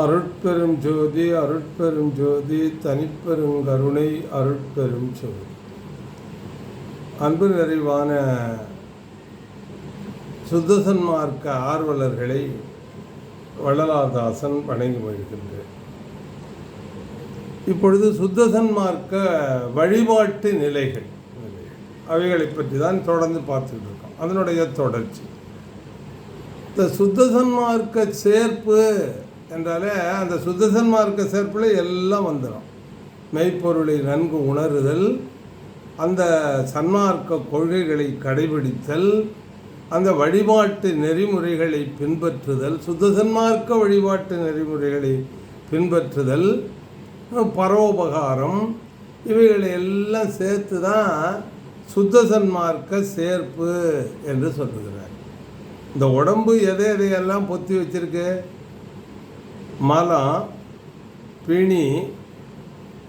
அருட்பெரும் ஜோதி அருட்பெரும் ஜோதி தனிப்பெரும் கருணை அருட்பெரும் ஜோதி. அன்பு நிறைவான சுத்தசன்மார்க்க ஆர்வலர்களை வள்ளலாதாசன் வணங்கி வருகின்றேன் இப்பொழுது சுத்தசன்மார்க்க வழிபாட்டு நிலைகள் அவைகளை பற்றி தான் தொடர்ந்து பார்த்துக்கிட்டு இருக்கோம். அதனுடைய தொடர்ச்சி. இந்த சுத்தசன்மார்க்க சேர்ப்பு என்றாலே அந்த சுத்தசன்மார்க்க சேர்ப்பில் எல்லாம் வந்துடும் மெய்ப்பொருளை நன்கு உணருதல் அந்த சன்மார்க்க கொள்கைகளை கடைபிடித்தல் அந்த வழிபாட்டு நெறிமுறைகளை பின்பற்றுதல் சுத்தசன்மார்க்க வழிபாட்டு நெறிமுறைகளை பின்பற்றுதல் பரோபகாரம் இவைகளை எல்லாம் சேர்த்து தான் சுத்தசன்மார்க்க சேர்ப்பு என்று சொல்லுகிறார். இந்த உடம்பு எதை எதையெல்லாம் பொத்தி வச்சிருக்கு? மலம் பிணி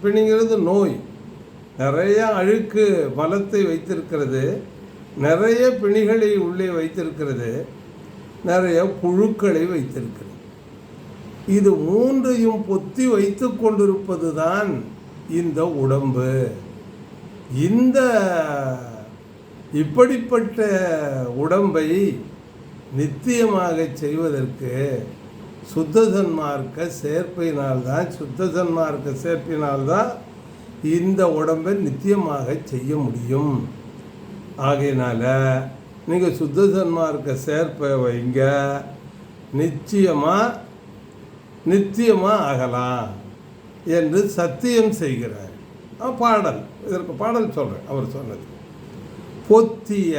பிணிங்கிறது நோய். நிறைய அழுக்கு மலத்தை வைத்திருக்கிறது. நிறைய பிணிகளை உள்ளே வைத்திருக்கிறது. நிறைய புழுக்களை வைத்திருக்கிறது. இது மூன்றையும் பொத்தி வைத்து கொண்டிருப்பது தான் இந்த உடம்பு. இந்த இப்படிப்பட்ட உடம்பை நித்தியமாக செய்வதற்கு சுத்த சன்மார்க்க சேர்ப்பினால்தான் சுத்த சன்மார்க்க சேர்ப்பினால்தான் இந்த உடம்பை நித்தியமாக செய்ய முடியும். ஆகையினால் நீங்கள் சுத்த சன்மார்க்க சேர்ப்பை வைங்க. நிச்சயமாக நித்தியமாக ஆகலாம் என்று சத்தியம் செய்கிறார். பாடல். இதற்கு பாடல் சொல்கிறேன் அவர் சொன்னது. பொத்திய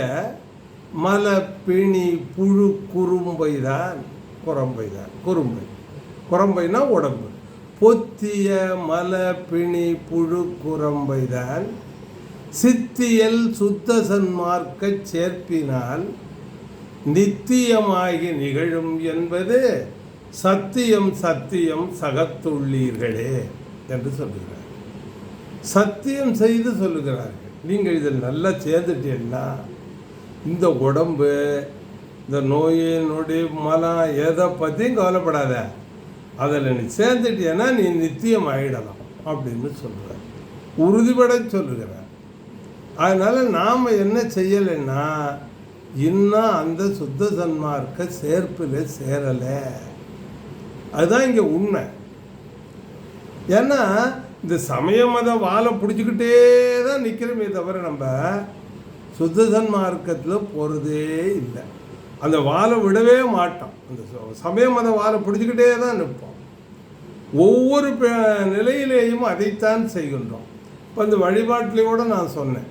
மலப்பிணி புழு குறும்பை தான் குரம்பை தான் குறும்பை. குரம்பைனா உடம்பு. பொத்திய மல பிணி புழு குரம்பை தான் சித்தியல் சுத்த சன்மார்க்க சேர்ப்பினால் நித்தியமாகி நிகழும் என்பது சத்தியம் சத்தியம் சகத்துள்ளீர்களே என்று சொல்லுகிறார். சத்தியம் செய்து சொல்லுகிறார்கள். நீங்கள் இதில் நல்லா சேர்ந்துட்டீங்கன்னா இந்த உடம்பு இந்த நோய் நொடி மலம் எதை பற்றியும் கவலைப்படாத. அதில் நீ சேர்ந்துட்டியன்னா நீ நித்தியம் ஆகிடலாம் அப்படின்னு சொல்கிறார் உறுதிபட சொல்லுகிறார். அதனால் நாம் என்ன செய்யலைன்னா இன்னும் அந்த சுத்த சன்மார்க்க சேர்ப்பில் சேரலை. அதுதான் இங்கே உண்மை. ஏன்னா இந்த சமய மத வாழை பிடிச்சிக்கிட்டே தான் நிற்கிறோமே தவிர நம்ம சுத்த சன்மார்க்கத்தில் போகிறதே இல்லை. அந்த வாழை விடவே மாட்டோம். அந்த சமயம் அந்த வாழை பிடிச்சிக்கிட்டே தான் நிற்போம். ஒவ்வொரு நிலையிலேயும் அதைத்தான் செய்கின்றோம். இப்போ இந்த வழிபாட்டிலையோடு நான் சொன்னேன்.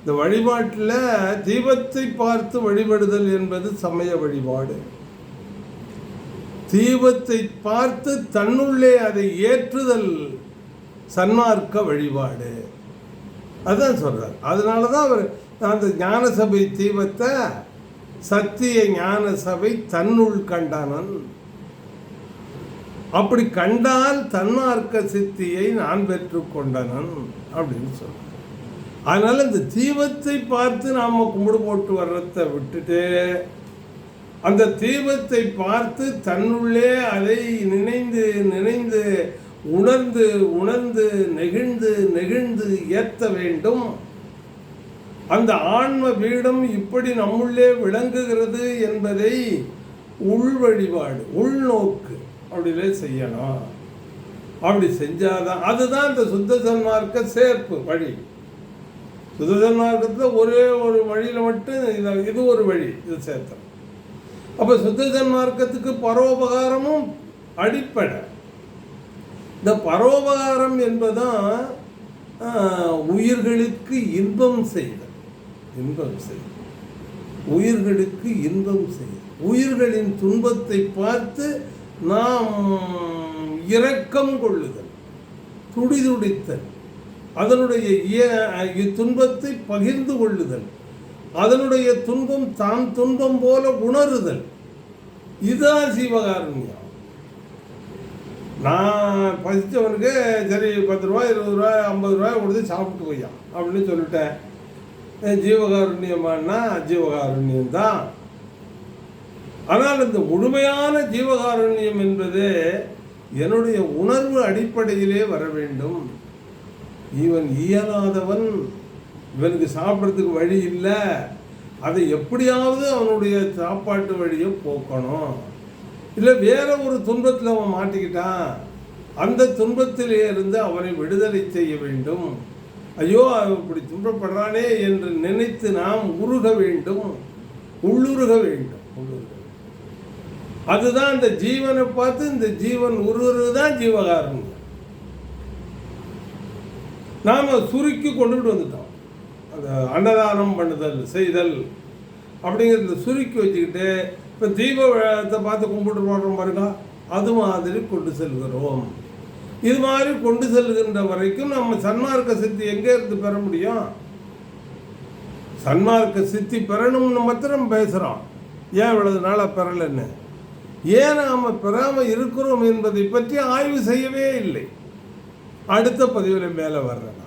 இந்த வழிபாட்டில் தீபத்தை பார்த்து வழிபடுதல் என்பது சமய வழிபாடு. தீபத்தை பார்த்து தன்னுள்ளே அதை ஏற்றுதல் சன்மார்க்க வழிபாடு. அதுதான் சொல்கிறார் அதனால தான் அவர் அந்த ஞானசபை தீபத்தை சத்திய ஞான சபை தன்னுள் கண்டானன். அப்படி கண்டால் தன்மார்க்க சித்தியை நான் பெற்றுக்கொண்டனன் அப்படின்னு சொல்ற அதனால் இந்த தீபத்தை பார்த்து நாம் கும்பிடு போட்டு வர்றதை விட்டுட்டு அந்த தீபத்தை பார்த்து தன்னுள்ளே அதை நினைந்து நினைந்து உணர்ந்து உணர்ந்து நெகிழ்ந்து நெகிழ்ந்து ஏற்ற வேண்டும். அந்த ஆன்ம பீடம் இப்படி நம்முள்ளே விளங்குகிறது என்பதை உள் வழிபாடு உள்நோக்கு அப்படிலே செய்யணும் அப்படி செஞ்சாதான் அதுதான் இந்த சுத்த சன்மார்க்க சேர்ப்பு வழி. சுத்த சன்மார்க்கத்தில் ஒரே ஒரு வழியில் மட்டும் இது ஒரு வழி இது சேர்த்தோம் அப்போ சுத்த சன்மார்க்கத்துக்கு பரோபகாரமும் அடிப்படை. இந்த பரோபகாரம் என்பதான் உயிர்களுக்கு இன்பம் செய்த இன்பம் செய். உயிர்களுக்கு இன்பம் செய். உயிர்களின் துன்பத்தை பார்த்து நாம் இரக்கம் கொள்ளுதல் துடிதுடித்தல் அதனுடைய துன்பத்தை பகிர்ந்து கொள்ளுதல் அதனுடைய துன்பம் தான் துன்பம் போல உணருதல். இதுதான் சிவகாருண்யம் நான் பசித்தவனுக்கு சரி பத்து ரூபா இருபது ரூபா ஐம்பது ரூபாய் கொடுத்து சாப்பிட்டு போய்யா அப்படின்னு சொல்லிட்டேன். ஜீவகாருண்யமானா ஜீவகாருண்யம் தான் ஆனால் இந்த முழுமையான ஜீவகாருண்யம் என்பது என்னுடைய உணர்வு அடிப்படையிலே வர வேண்டும். இவன் இயலாதவன் இவனுக்கு சாப்பிட்றதுக்கு வழி இல்லை. அதை எப்படியாவது அவனுடைய சாப்பாட்டு வழியை போக்கணும். இல்லை வேற ஒரு துன்பத்தில் அவன் மாட்டிக்கிட்டான். அந்த துன்பத்திலே இருந்து அவனை விடுதலை செய்ய வேண்டும். ஐயோ அவன் இப்படி துன்பப்படுறானே என்று நினைத்து நாம் உருக வேண்டும் உள்ளுருக வேண்டும் உள்ளுருக அதுதான் இந்த ஜீவனை பார்த்து இந்த ஜீவன் உருவது தான் ஜீவகாரணம் நாம் சுருக்கி கொண்டுகிட்டு வந்துட்டோம். அந்த அன்னதானம் பண்ணுதல் செய்தல் அப்படிங்கிறத சுருக்கி வச்சுக்கிட்டு இப்போ தீப விழத்தை பார்த்து கும்பிட்டு போடுறோம் பாருங்க அது மாதிரி கொண்டு செல்கிறோம். இது மாதிரி கொண்டு செல்கின்ற வரைக்கும் நம்ம சன்மார்க்க சித்தி எங்கே இருந்து பெற முடியும்? சன்மார்க்க சித்தி பெறணும்னு மாத்திரம் பேசுகிறோம் ஏன் இவ்வளவு நாளாக பெறலைன்னு? ஏன் நாம் பெறாமல் இருக்கிறோம் என்பதை பற்றி ஆய்வு செய்யவே இல்லை. அடுத்த பதிவில் மேலே வர்றேன்